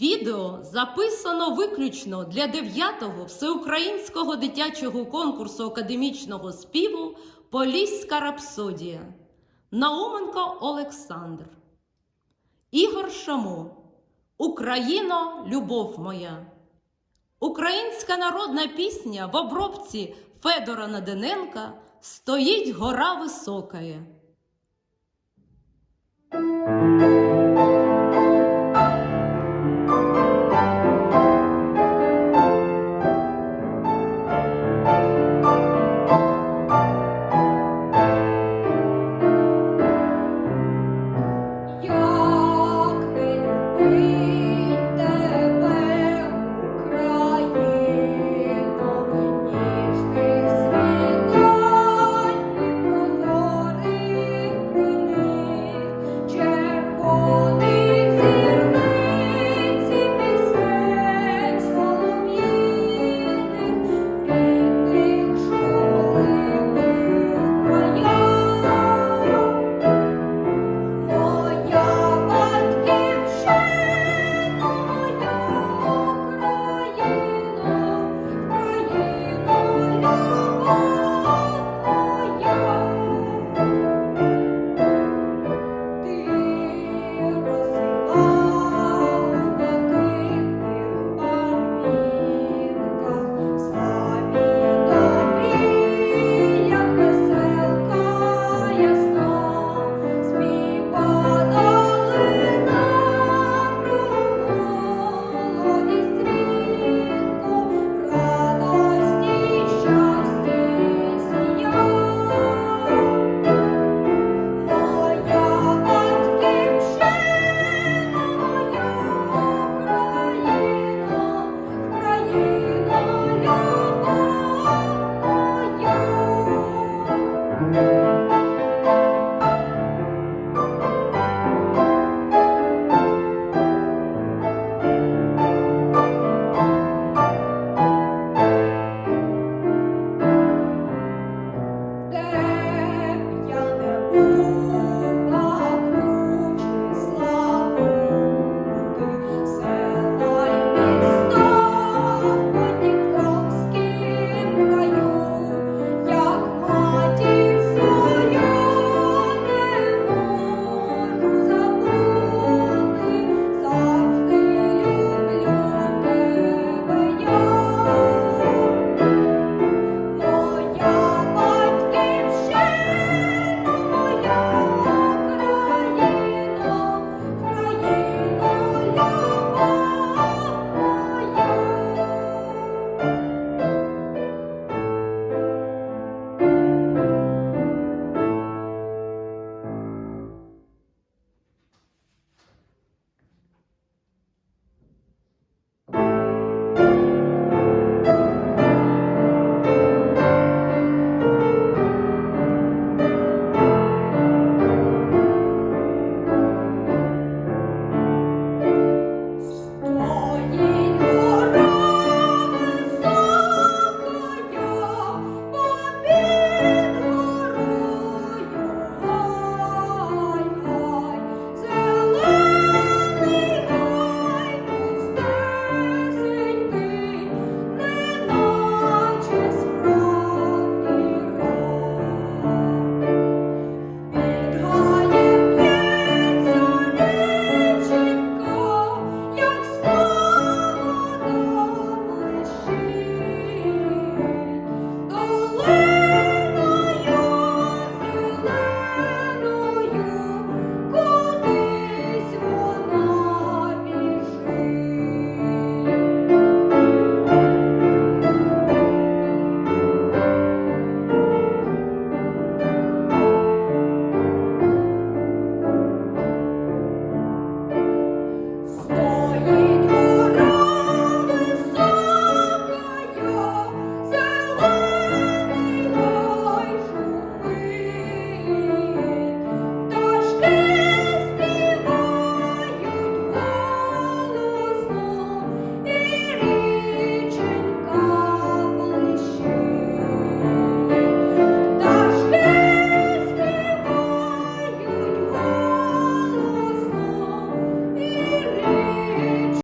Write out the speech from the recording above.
Відео записано виключно для 9-го всеукраїнського дитячого конкурсу академічного співу Поліська рапсодія. Науменко Олександр. Ігор Шамо. Україно, любов моя. Українська народна пісня в обробці Федора Надененка Стоїть гора високає.